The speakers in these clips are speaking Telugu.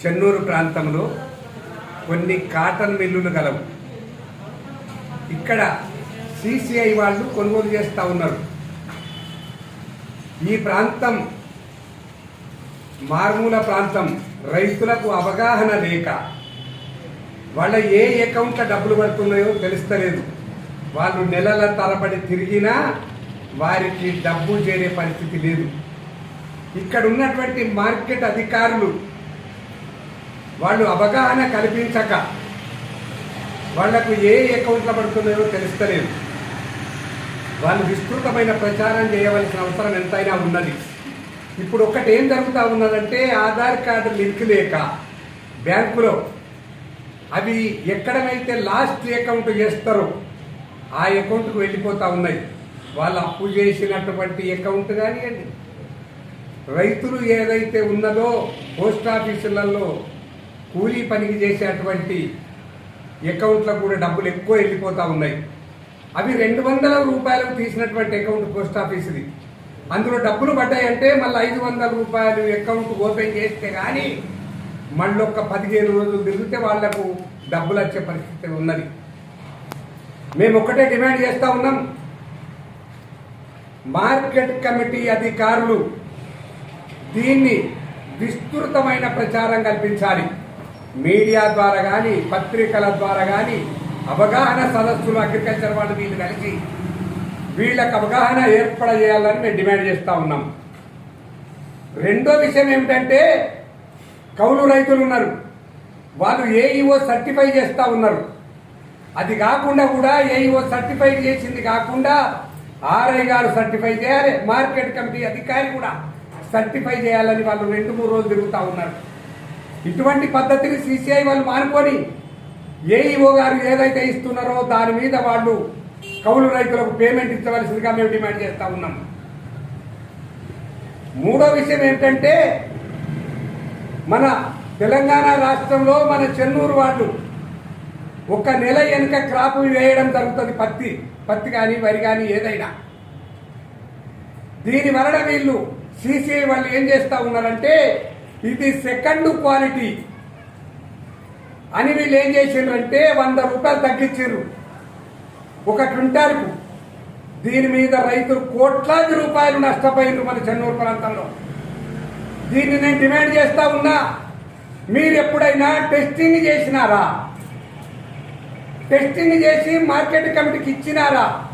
చెన్నూరు ప్రాంతంలో కొన్ని కాటన్ మిల్లులు గలవు. ఇక్కడ సిసిఐ వాళ్ళు కొనుగోలు చేస్తూ ఉన్నారు. ఈ ప్రాంతం మారుమూల ప్రాంతం. రైతులకు అవగాహన లేక వాళ్ళ ఏ అకౌంట్లో డబ్బులు పడుతున్నాయో తెలుస్తలేదు. వాళ్ళు నెలల తరబడి తిరిగినా వారికి డబ్బు చేరే పరిస్థితి లేదు. ఇక్కడ ఉన్నటువంటి మార్కెట్ అధికారులు వాళ్ళు అవగాహన కల్పించక వాళ్ళకు ఏ అకౌంట్లో పడుతున్నాయో తెలుస్తలేదు. వాళ్ళు విస్తృతమైన ప్రచారం చేయవలసిన అవసరం ఎంతైనా ఉన్నది. ఇప్పుడు ఒక్కటి ఏం జరుగుతూ ఉన్నదంటే ఆధార్ కార్డు లింక్ లేక బ్యాంకులో అవి ఎక్కడనైతే లాస్ట్ అకౌంట్ చేస్తారో ఆ అకౌంట్కు వెళ్ళిపోతూ ఉన్నాయి. వాళ్ళు అప్పు చేసినటువంటి అకౌంట్ కానివ్వండి రైతులు ఏదైతే ఉన్నదో పోస్ట్ ఆఫీసులలో కూలీ పనికి చేసేటువంటి అకౌంట్లో కూడా డబ్బులు ఎక్కువ వెళ్ళిపోతూ ఉన్నాయి. అవి రెండు వందల రూపాయలకు తీసినటువంటి అకౌంట్ పోస్ట్ ఆఫీస్ది. అందులో డబ్బులు పడ్డాయంటే మళ్ళీ ఐదు వందల రూపాయలు అకౌంట్ ఓపెన్ చేస్తే కానీ మళ్ళీ ఒక పదిహేను రోజులు తిరిగితే వాళ్ళకు డబ్బులు వచ్చే పరిస్థితి ఉన్నది. మేము ఒకటే డిమాండ్ చేస్తూ ఉన్నాం. మార్కెట్ కమిటీ అధికారులు దీన్ని విస్తృతమైన ప్రచారం కల్పించాలి. మీడియా ద్వారా కానీ పత్రికల ద్వారా కానీ అవగాహన సదస్సులు అగ్రికల్చర్ వాళ్ళు వీళ్ళు కలిసి వీళ్ళకి అవగాహన ఏర్పడజేయాలని మేము డిమాండ్ చేస్తూ ఉన్నాం. రెండో విషయం ఏమిటంటే కౌలు రైతులు ఉన్నారు. వాళ్ళు ఏఈఓ సర్టిఫై చేస్తూ ఉన్నారు. అది కాకుండా కూడా ఏఈఓ సర్టిఫై చేసింది కాకుండా ఆర్ఐ గారు సర్టిఫై చేయాలి. మార్కెట్ కమిటీ అధికారి కూడా. సర్టిఫై చేయాలని వాళ్ళు రెండు మూడు రోజులు తిరుగుతూ ఉన్నారు. ఇటువంటి పద్ధతిని సిసిఐ వాళ్ళు మానుకొని ఏఈఓ గారు ఏదైతే ఇస్తున్నారో దాని మీద వాళ్ళు కౌలు రైతులకు పేమెంట్ ఇచ్చవలసిందిగా మేము డిమాండ్ చేస్తూ ఉన్నాం. మూడో విషయం ఏంటంటే మన తెలంగాణ రాష్ట్రంలో మన చెన్నూరు వాళ్ళు ఒక నెల వెనుక క్రాప్ వేయడం జరుగుతుంది పత్తి పత్తి కానీ వరి కానీ ఏదైనా. దీని వలన వీళ్ళు సిసిఐ వాళ్ళు ఏం చేస్తా ఉన్నారంటే ఇది సెకండ్ క్వాలిటీ. అని వీళ్ళు ఏం చేసిండ్రంటే వంద రూపాయలు తగ్గించారు ఒక క్వింటాల్కు దీని మీద రైతులు కోట్లాది రూపాయలు నష్టపోయినారు మన చెన్నూరు ప్రాంతంలో. దీన్ని నేను డిమాండ్ చేస్తా ఉన్నా మీరు ఎప్పుడైనా టెస్టింగ్ చేసినారా? టెస్టింగ్ చేసి మార్కెట్ కమిటీకి ఇచ్చినారా?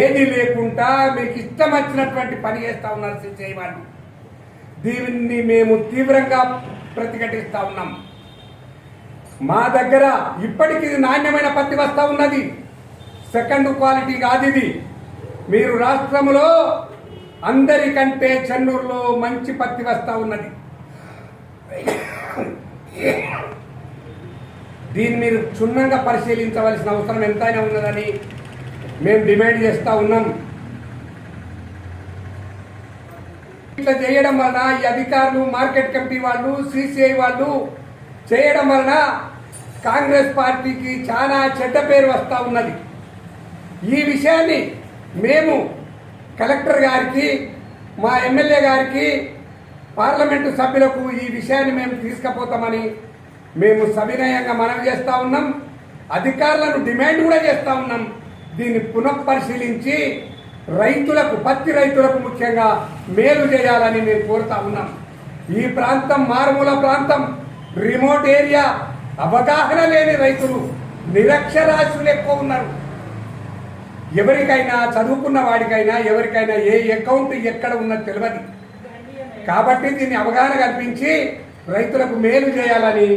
ఏది లేకుండా మీకు ఇష్టం వచ్చినటువంటి పని చేస్తా ఉన్నారు సిసిఐ వాళ్ళు దీన్ని మేము తీవ్రంగా ప్రతిఘటిస్తా ఉన్నాం. మా దగ్గర ఇప్పటికీ నాణ్యమైన పత్తి వస్తా ఉన్నది. సెకండ్ క్వాలిటీ కాదు ఇది. మీరు రాష్ట్రంలో అందరికంటే చెన్నూరులో మంచి పత్తి వస్తా ఉన్నది. దీన్ని మీరు క్షుణ్ణంగా పరిశీలించవలసిన అవసరం ఎంతైనా ఉన్నదని మేము డిమాండ్ చేస్తా ఉన్నాం. ఇట్లా చేయడం వలన ఈ అధికారులు మార్కెట్ కమిటీ వాళ్ళు సిసిఐ వాళ్ళు చేయడం వలన కాంగ్రెస్ పార్టీకి చాలా చెడ్డ పేరు వస్తూ ఉన్నది. ఈ విషయాన్ని మేము కలెక్టర్ గారికి మా ఎమ్మెల్యే గారికి పార్లమెంటు సభ్యులకు ఈ విషయాన్ని మేము తీసుకుపోతామని మేము సవినయంగా మనవి చేస్తూ ఉన్నాం. అధికారులను డిమాండ్ కూడా చేస్తూ ఉన్నాం. దీన్ని పునఃపరిశీలించి రైతులకు పత్తి రైతులకు ముఖ్యంగా మేలు చేయాలని మేము కోరుతా ఉన్నాం. ఈ ప్రాంతం మారుమూల ప్రాంతం రిమోట్ ఏరియా అవగాహన లేని రైతులు నిరక్షరాస్యులు ఎక్కువ ఉన్నారు. ఎవరికైనా చదువుకున్న వాడికైనా ఎవరికైనా ఏ అకౌంట్ ఎక్కడ ఉన్నది తెలియదు కాబట్టి దీన్ని అవగాహన కల్పించి రైతులకు మేలు చేయాలని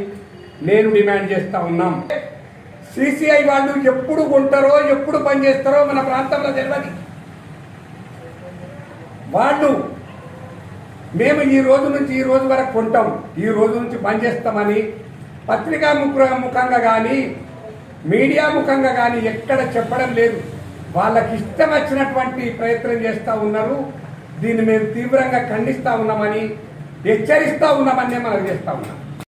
నేను డిమాండ్ చేస్తా ఉన్నాం. సిసిఐ వాళ్ళు ఎప్పుడు కొంటారో ఎప్పుడు పనిచేస్తారో మన ప్రాంతంలో తెలియదు వాళ్ళు మేము ఈ రోజు నుంచి ఈ రోజు వరకు కొంటాం ఈ రోజు నుంచి పనిచేస్తామని పత్రికా ముఖ ముఖంగా కానీ మీడియా ముఖంగా కానీ ఎక్కడ చెప్పడం లేదు. వాళ్ళకి ఇష్టం వచ్చినటువంటి ప్రయత్నం చేస్తూ ఉన్నారు. దీన్ని మేము తీవ్రంగా ఖండిస్తూ ఉన్నామని హెచ్చరిస్తూ ఉన్నామని మనం చేస్తూ ఉన్నాం.